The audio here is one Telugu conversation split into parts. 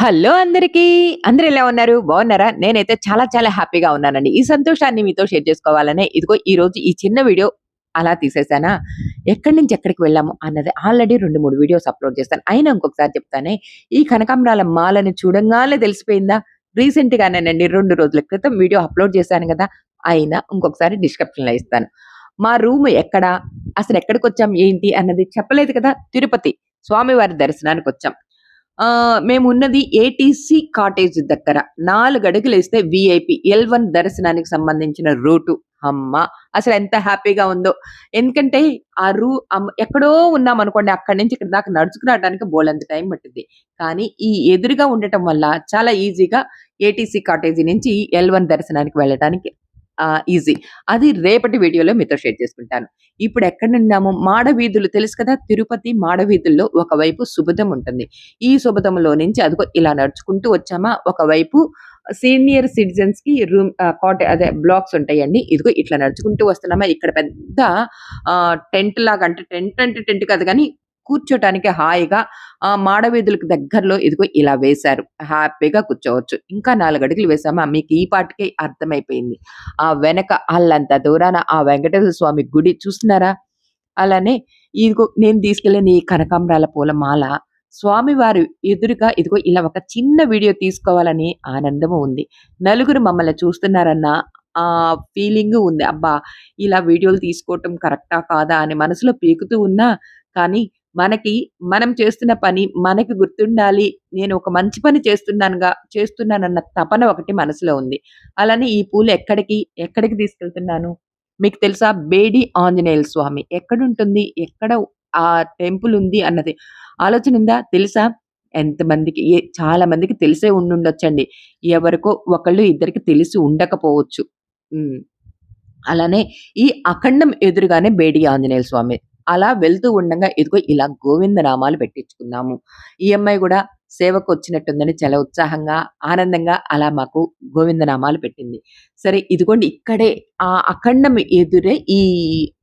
హలో అందరికీ! అందరు ఎలా ఉన్నారు? బాగున్నారా? నేనైతే చాలా చాలా హ్యాపీగా ఉన్నానండి. ఈ సంతోషాన్ని మీతో షేర్ చేసుకోవాలనే ఇదిగో ఈ రోజు ఈ చిన్న వీడియో అలా తీసేసానా, ఎక్కడి నుంచి ఎక్కడికి వెళ్ళాము అన్నది ఆల్రెడీ 2, 3 వీడియోస్ అప్‌లోడ్ చేస్తాను అయినా ఇంకొకసారి చెప్తానే, ఈ కనకాంబరాల మాలని చూడంగానే తెలిసిపోయిందా? రీసెంట్ గానేనండి రెండు రోజుల క్రితం వీడియో అప్‌లోడ్ చేశాను కదా అయినా ఇంకొకసారి డిస్క్రిప్షన్‌లో ఇస్తాను. మా రూమ్ ఎక్కడ? వచ్చాం ఏంటి? అన్నది చెప్పలేదు కదా! తిరుపతి స్వామివారి దర్శనానికొచ్చాం. మేము ఉన్నది ఏటీసీ కాటేజ్ దగ్గర. 4 అడుగులేస్తే వీఐపీ ఎల్1 దర్శనానికి సంబంధించిన రూటు. అమ్మ అసలు ఎంత హ్యాపీగా ఉందో. ఎందుకంటే ఆ రూ ఎక్కడో ఉన్నాం అనుకోండి అక్కడి నుంచి ఇక్కడ దాకా నడుచుకురావడానికి బోలంత టైం పట్టింది కానీ ఈ ఎదురుగా ఉండటం వల్ల చాలా ఈజీగా ఏటీసీ కాటేజీ నుంచి ఎల్ వన్ దర్శనానికి వెళ్ళడానికి ఈజీ. అది రేపటి వీడియోలో మీతో షేర్ చేసుకుంటాను. ఇప్పుడెక్కడున్నాము? మాడవీధులు తెలుసు కదా! తిరుపతి మాడవీధుల్లో ఒకవైపు శుభదం ఉంటుంది. ఈ శుభదంలో నుంచి అదిగో ఇలా నడుచుకుంటూ వచ్చామా, ఒకవైపు సీనియర్ సిటిజన్స్‌కి రూమ్ ఆహ్, కాట్ అదే బ్లాక్స్ ఉంటాయండి. ఇదిగో ఇట్లా నడుచుకుంటూ వస్తున్నామా, ఇక్కడ పెద్ద టెంట్ లాగా అంటే టెంట్ అంటే టెంట్ కాదు కానీ కూర్చోటానికి హాయిగా ఆ మాడవీధులకు దగ్గరలో ఇదిగో ఇలా వేశారు. హ్యాపీగా కూర్చోవచ్చు. ఇంకా నాలుగు అడుగులు వేసామా, మీకు ఈ పాటికే అర్థమైపోయింది. ఆ వెనక అల్లంత దూరాన ఆ వెంకటేశ్వర స్వామి గుడి చూస్తున్నారా? అలానే ఇదిగో నేను తీసుకెళ్ళిన ఈ కనకాంబరాల పూల మాల స్వామివారు ఎదురుగా ఇదిగో ఇలా ఒక చిన్న వీడియో తీసుకోవాలని ఆనందము ఉంది. నలుగురు మమ్మల్ని చూస్తున్నారన్న ఆ ఫీలింగ్ ఉంది. అబ్బా! ఇలా వీడియోలు తీసుకోవటం కరెక్టా? కాదా? అని మనసులో పీకుతూ ఉన్నా, కానీ మనకి మనం చేస్తున్న పని మనకి గుర్తుండాలి. నేను ఒక మంచి పని చేస్తున్నానుగా చేస్తున్నానన్న తపన ఒకటి మనసులో ఉంది. అలానే ఈ పూలు ఎక్కడికి, ఎక్కడికి తీసుకెళ్తున్నాను? మీకు తెలుసా? బేడి ఆంజనేయుల స్వామి ఎక్కడుంటుంది? ఎక్కడ ఆ టెంపుల్ ఉంది అన్నది ఆలోచన ఉందా? తెలుసా? ఎంతమందికి ఏ చాలా మందికి తెలిసే ఉండుండొచ్చండి. ఎవరికో ఒకళ్ళు ఇద్దరికి తెలిసి ఉండకపోవచ్చు. అలానే ఈ అఖండం ఎదురుగానే బేడి ఆంజనేయ స్వామి. అలా వెళ్తూ ఉండగా ఇదిగో ఇలా గోవిందనామాలు పెట్టించుకున్నాము. ఈ అమ్మాయి కూడా సేవకు వచ్చినట్టుందని చాలా ఉత్సాహంగా, ఆనందంగా అలా మాకు గోవిందనామాలు పెట్టింది. సరే ఇదిగోండి ఇక్కడే ఆ అఖండం ఎదురే ఈ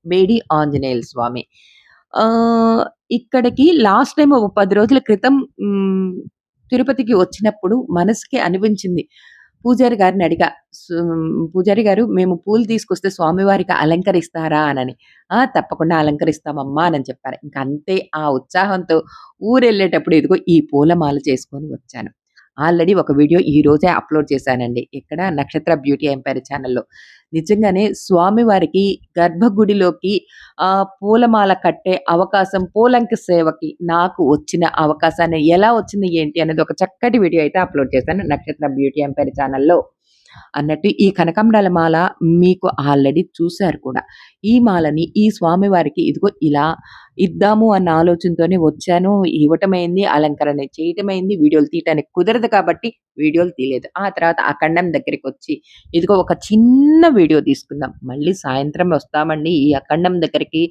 బేడి ఆంజనేయుల స్వామి. ఇక్కడికి లాస్ట్ టైం ఒక పది రోజుల క్రితం తిరుపతికి వచ్చినప్పుడు మనసుకి అనిపించింది. పూజారి గారిని అడిగా. పూజారి గారు మేము పూలు తీసుకొస్తే స్వామివారికి అలంకరిస్తారా అనని. ఆ! తప్పకుండా అలంకరిస్తామమ్మా అని చెప్పారు. ఇంక అంతే ఆ ఉత్సాహంతో ఊరెళ్ళేటప్పుడు ఇదిగో ఈ పూలమాల చేసుకొని వచ్చాను. ఆల్రెడీ ఒక వీడియో ఈ రోజే అప్‌లోడ్ చేశానండి. ఇక్కడ నక్షత్ర బ్యూటీ ఎంపైర్ ఛానల్లో నిజంగానే స్వామివారికి గర్భగుడిలోకి పూలమాల కట్టే అవకాశం పూలంకి సేవకి నాకు వచ్చిన అవకాశాన్ని ఎలా వచ్చింది? ఏంటి? అనేది ఒక చక్కటి వీడియో అయితే అప్‌లోడ్ చేశాను. నక్షత్ర బ్యూటీ ఎంపైర్ ఛానల్లో అన్నట్టు ఈ కనకాంబరాల మాల మీకు ఆల్రెడీ చూసారు కూడా. ఈ మాలని ఈ స్వామివారికి ఇదిగో ఇలా ఇద్దాము అన్న ఆలోచనతోనే వచ్చాను. ఇవ్వటమైంది, అలంకరణ చేయటమైంది. వీడియోలు తీయటానికి కుదరదు కాబట్టి వీడియోలు తీయలేదు. ఆ తర్వాత అఖండం దగ్గరికి వచ్చి ఇదిగో ఒక చిన్న వీడియో తీసుకుందాం. మళ్ళీ సాయంత్రం వస్తామండి. ఈ అఖండం దగ్గరికి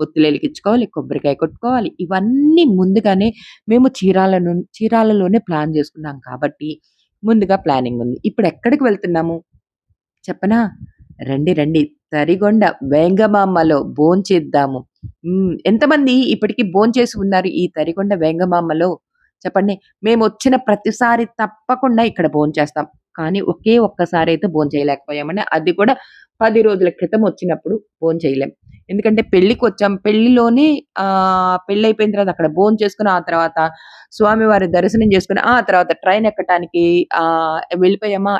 ఒత్తులెలిగించుకోవాలి, కొబ్బరికాయ కొట్టుకోవాలి. ఇవన్నీ ముందుగానే మేము చీరాలను చీరాలలోనే ప్లాన్ చేసుకున్నాం కాబట్టి ముందుగా ప్లానింగ్ ఉంది. ఇప్పుడు ఎక్కడికి వెళ్తున్నాము? చెప్పనా? రండి రండి. తరిగొండ వేంగమామ్మలో భోంచేద్దాము. ఎంతమంది ఇప్పటికి భోంచేసి ఉన్నారు ఈ తరిగొండ వేంగమామ్మలో చెప్పండి. మేము వచ్చిన ప్రతిసారి తప్పకుండా ఇక్కడ భోంచేస్తాం. కానీ ఒకే ఒక్కసారి అయితే భోంచేయలేకపోయామని అది కూడా పది రోజుల క్రితం వచ్చినప్పుడు భోంచేయలేం. ఎందుకంటే పెళ్ళికి వచ్చాం పెళ్ళిలోనే ఆ పెళ్ళి అయిపోయిన తర్వాత అక్కడ భోంచేసుకొని, ఆ తర్వాత స్వామివారి దర్శనం చేసుకుని ఆ తర్వాత ట్రైన్ ఎక్కటానికి ఆ వెళ్ళిపోయామా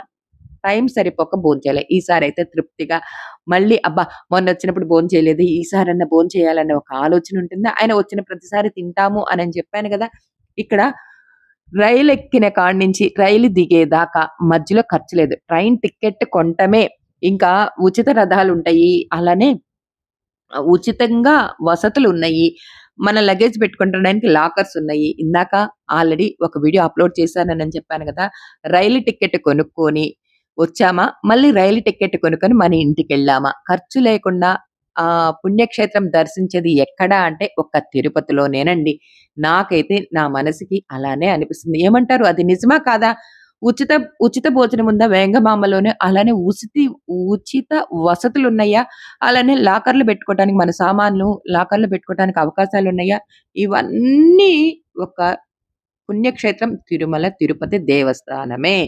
టైం సరిపోక భోంచేయలే. ఈసారయితే తృప్తిగా మళ్ళీ అబ్బా! మొన్న వచ్చినప్పుడు భోంచేయలేదు. భోజనం చేయాలనే ఒక ఆలోచన ఉంటుంది. ఆయన వచ్చిన ప్రతిసారి తింటాము అని చెప్పాను కదా ఇక్కడ రైలు ఎక్కిన కాడ నుంచి రైలు దిగేదాకా మధ్యలో ఖర్చు లేదు. ట్రైన్ టికెట్ కొంటమే. ఇంకా ఉచిత రథాలు ఉంటాయి అలానే ఉచితంగా వసతులు ఉన్నాయి మన లగేజ్ పెట్టుకుంటడానికి లాకర్స్ ఉన్నాయి. ఇందాక ఆల్రెడీ ఒక వీడియో అప్‌లోడ్ చేశానని చెప్పాను కదా రైలు టికెట్ కొనుక్కొని వచ్చామా, మళ్ళీ రైలు టికెట్ కొనుక్కొని మన ఇంటికి వెళ్ళామా ఖర్చు లేకుండా ఆ పుణ్యక్షేత్రం దర్శించేది ఎక్కడ అంటే ఒక్క తిరుపతిలోనేనండి. నాకైతే నా మనసుకి అలానే అనిపిస్తుంది. ఏమంటారు? అది నిజమా? కాదా? ఉచిత ఉచిత భోజనం ఉందా వేంగమామలోనే అలానే ఉచిత ఉచిత వసతులు ఉన్నాయా అలానే లాకర్‌లు పెట్టుకోవడానికి మన సామాన్లు లాకర్‌లో పెట్టుకోవటానికి అవకాశాలున్నయా? ఇవన్నీ ఒక పుణ్యక్షేత్రం తిరుమల తిరుపతి దేవస్థానమే.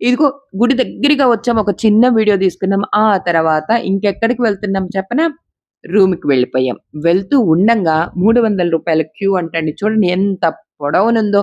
ఇదిగో గుడి దగ్గరగా వచ్చాం. ఒక చిన్న వీడియో తీసుకున్నాం. ఆ తర్వాత ఇంకెక్కడికి వెళ్తున్నాం చెప్పనా? రూమ్‌కి వెళ్ళిపోయాం. వెళ్తూ ఉండంగా రూ. 300 క్యూ అంటండి. చూడండి ఎంత పొడవునుందో.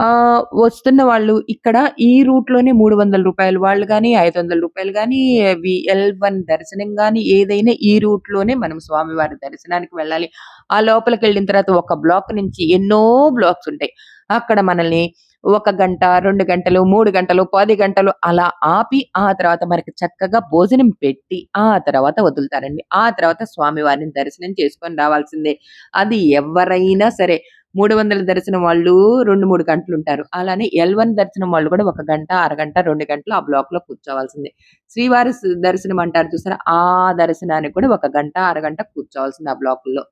ఆ వస్తున్న వాళ్ళు ఇక్కడ ఈ రూట్లోనే మూడు వందల రూపాయలు వాళ్ళు గాని, రూ. 500 గాని, వి ఎల్1 దర్శనం కానీ ఏదైనా ఈ రూట్లోనే మనం స్వామివారి దర్శనానికి వెళ్ళాలి. ఆ లోపలికి వెళ్ళిన తర్వాత ఒక బ్లాక్ నుంచి ఎన్నో బ్లాక్స్ ఉంటాయి. అక్కడ మనల్ని ఒక గంట, రెండు గంటలు, మూడు గంటలు, పది గంటలు అలా ఆపి ఆ తర్వాత మనకి చక్కగా భోజనం పెట్టి ఆ తర్వాత వదులుతారండి. ఆ తర్వాత స్వామివారిని దర్శనం చేసుకొని రావాల్సిందే. అది ఎవ్వరైనా సరే 300 దర్శనం వాళ్ళు రెండు మూడు గంటలు ఉంటారు అలానే ఎల్ వన్ దర్శనం వాళ్ళు కూడా ఒక గంట, అరగంట, రెండు గంటలు ఆ బ్లాక్లో కూర్చోవాల్సిందే. శ్రీవారి దర్శనం అంటారు చూసారా? ఆ దర్శనానికి కూడా ఒక గంట, అరగంట కూర్చోవాల్సిందే ఆ బ్లాకుల్లో.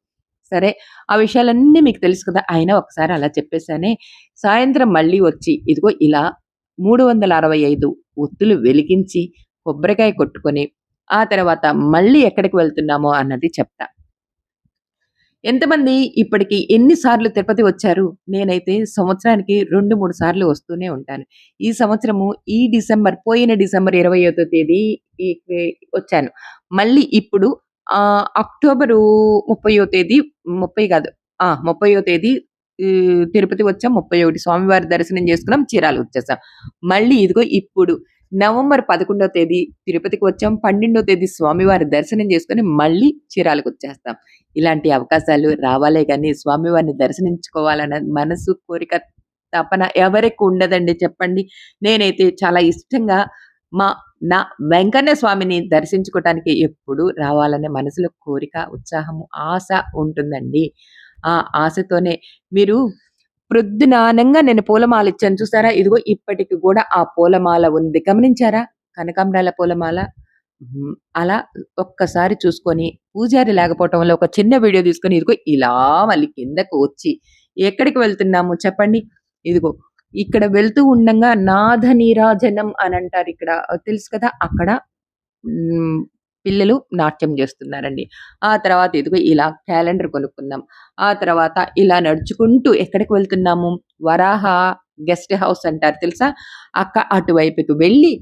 సరే ఆ విషయాలన్నీ మీకు తెలుసు కదా! అయినా ఒకసారి అలా చెప్పేసానే. సాయంత్రం మళ్ళీ వచ్చి ఇదిగో ఇలా 365 ఒత్తులు వెలిగించి, కొబ్బరికాయ కొట్టుకొని, ఆ తర్వాత మళ్ళీ ఎక్కడికి వెళ్తున్నామో అన్నది చెప్తా. ఎంతమంది ఇప్పటికి ఎన్ని సార్లు తిరుపతి వచ్చారు? నేనైతే సంవత్సరానికి 2, 3 సార్లు వస్తూనే ఉంటాను. ఈ సంవత్సరము ఈ డిసెంబర్ పోయిన డిసెంబర్ 25థ్ తేదీ వచ్చాను. మళ్ళీ ఇప్పుడు అక్టోబరు 30వ తేదీ 30 కాదు. ఆ! 30వ తేదీ తిరుపతి వచ్చాం. 31 స్వామివారి దర్శనం చేసుకున్నాం. చీరాల వచ్చేసాం. మళ్ళీ ఇదిగో ఇప్పుడు నవంబర్ 11వ తేదీ తిరుపతికి వచ్చాం. 12వ తేదీ స్వామివారి దర్శనం చేసుకుని మళ్ళీ చీరాలకు వచ్చేస్తాం ఇలాంటి అవకాశాలు రావాలే కానీ స్వామివారిని దర్శనించుకోవాలన్న మనసు, కోరిక, తపన ఎవరికి ఉండదండి చెప్పండి. నేనైతే చాలా ఇష్టంగా మా నా వెంకన్న స్వామిని దర్శించుకోవటానికి ఎప్పుడూ రావాలనే మనసులో కోరిక, ఉత్సాహము, ఆశ ఉంటుందండి. ఆ ఆశతోనే మీరు ప్రొద్దునానంగా నేను పూలమాల ఇచ్చాను చూసారా? ఇదిగో ఇప్పటికి కూడా ఆ పూలమాల ఉంది. గమనించారా? కనకాంబరాల పూలమాల. అలా ఒక్కసారి చూసుకొని పూజారి లేకపోవటం వల్ల ఒక చిన్న వీడియో తీసుకొని ఇదిగో ఇలా మళ్ళీ కిందకు వచ్చి ఎక్కడికి వెళ్తున్నాము చెప్పండి? ఇదిగో ఇక్కడ వెళ్తూ ఉండంగా నాథ నీరాజనం అంటారు ఇక్కడ. తెలుసు కదా! అక్కడ పిల్లలు నాట్యం చేస్తున్నారండి ఆ తర్వాత ఇదిగో ఇలా క్యాలెండర్ కొనుక్కున్నాం. ఆ తర్వాత ఇలా నడుచుకుంటూ ఎక్కడికి వెళ్తున్నాము? వరాహ గెస్ట్ హౌస్ అంటారు తెలుసా? అక్క అటువైపుకి వెళ్ళి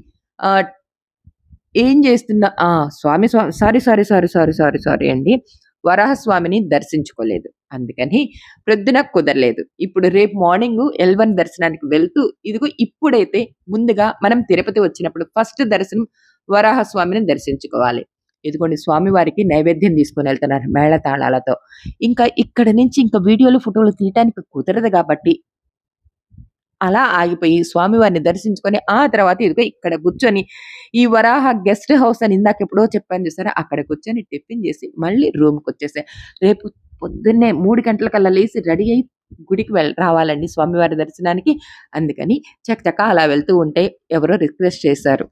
ఏం చేస్తున్నా స్వామి స్వామి sorry, sorry, sorry, sorry, sorry, sorry అండి. వరాహస్వామిని దర్శించుకోలేదు. అందుకని ప్రొద్దున కుదరలేదు. ఇప్పుడు రేపు మార్నింగ్ ఎల్వన్ దర్శనానికి వెళ్తూ ఇదిగో ఇప్పుడైతే ముందుగా మనం తిరుపతి వచ్చినప్పుడు ఫస్ట్ దర్శనం వరాహస్వామిని దర్శించుకోవాలి. ఇదిగోండి స్వామివారికి నైవేద్యం తీసుకొనెళ్తున్నారు మేళతాళాలతో. ఇంకా ఇక్కడ నుంచి ఇంకా వీడియోలు, ఫోటోలు తీయటానికి కుదరదు కాబట్టి అలా ఆగిపోయి స్వామివారిని దర్శించుకొని ఆ తర్వాత ఇదిగో ఇక్కడ కూర్చొని ఈ వరాహ గెస్ట్ హౌస్ అని ఇందాక ఎప్పుడో చెప్పాను చూసారా? అక్కడ కూర్చొని టిఫిన్ చేసి మళ్ళీ రూమ్‌కొచ్చేసా. రేపు పొద్దున్నే మూడు గంటలకల్లా లేచి రెడీ అయి గుడికి వెళ్ రావాలండి స్వామివారి దర్శనానికి. అందుకని చకచకా అలా వెళ్తూ ఉంటే ఎవరో రిక్వెస్ట్ చేశారు.